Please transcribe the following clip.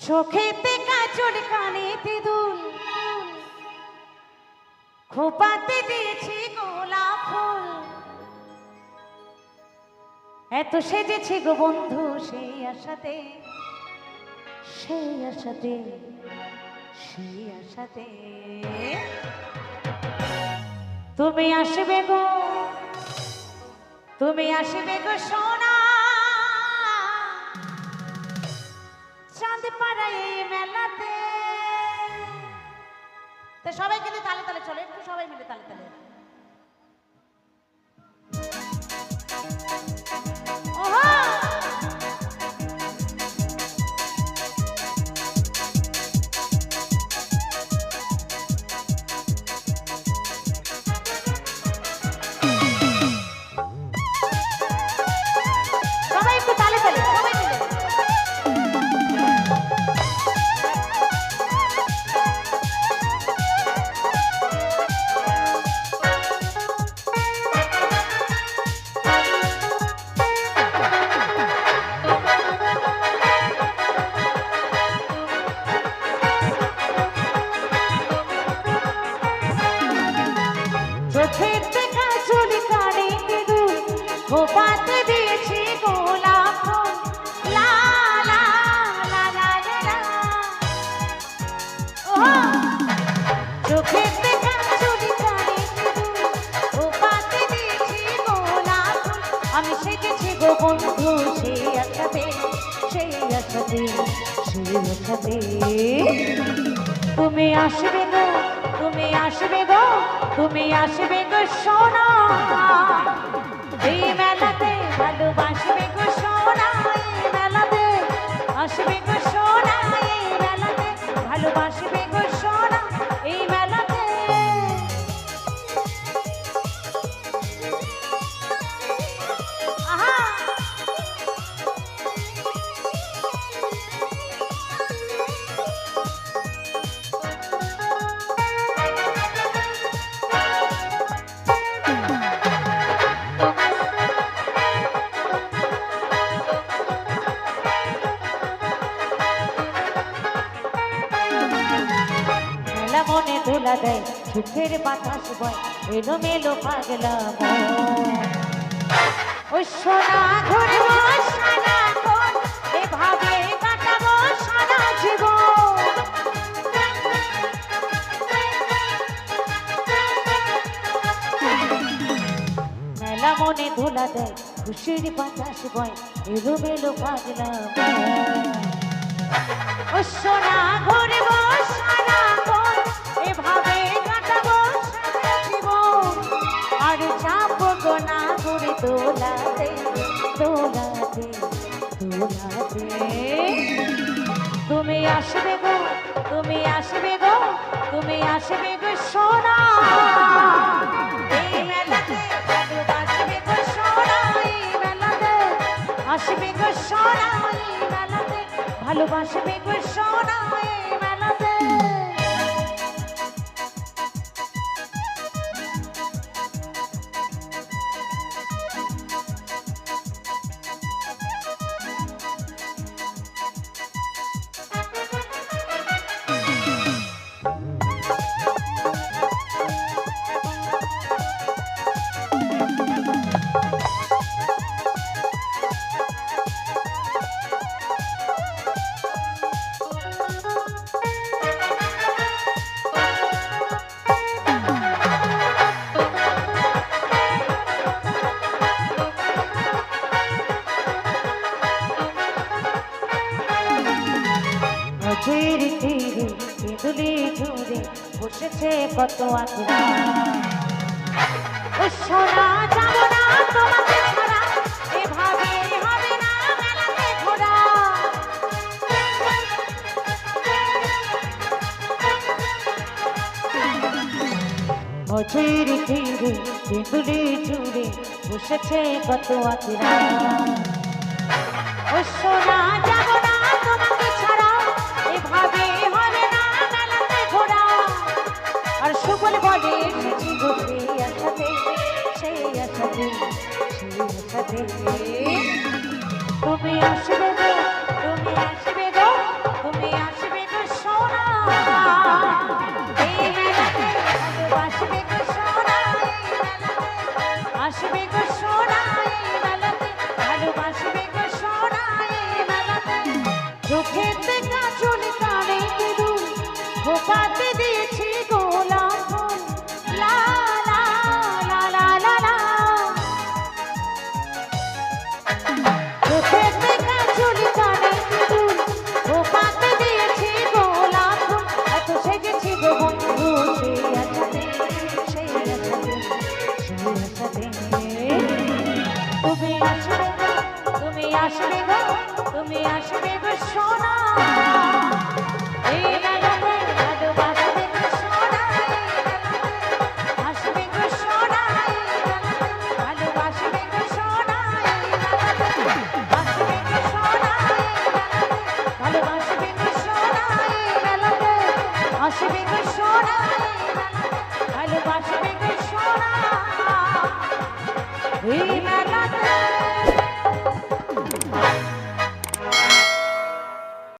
চোখেতে কাজল কানেতে দুল খোপাতে দিয়েছি গোলাপ ফুল। এত সেজেছি গো বন্ধু সেই আশাতে সেই আশাতে সেই আশাতে। তুমি আসবে গো, তুমি আসবে গো সোনা চাঁদ পারে এই মেলাতে। তো সবাই কিন্তু তালে তালে চলে, একটু সবাই মিলে তালে তালে। আমি সেজেছি গো বন্ধু সেই তুমি আসবে গো তুমি আসবে গো তুমি আসবে গো সোনা। এই মেলাতে ভালোবাসবে গো সোনা। দোলা দেয় সুখের বাতাস বয় এলো মেলো পাগলা মন। ও সোনা। মেলা মনে দোলা দেয় খুশির বাতাস বয় এলো মেলো ও সোনা ঘুরব সারাক্ষণ, তুমি আসবে গো তুমি আসবে গো তুমি আসবে গো, সোনা, এই মেলাতে, আসবে গো সোনা, এই মেলাতে, ভালোবাসবে গো সোনা ঝুড়ে বসেছে কত ও সোনা যাব না তোমাকে ছাড়া এভাবে হবে না ঝুড়ে বসেছে কত আঁকড়া। হাতে সেই হাতে তুমি আসবে গো, তুমি আসবে গো, তুমি আসবে গো, সোনা। এই বেলাতে আসবে গো সোনা আসবে গো সোনা কানে দূর? তুমি আসবে তুমি আসবে গো তুমি আসবে গো সোনা Hey!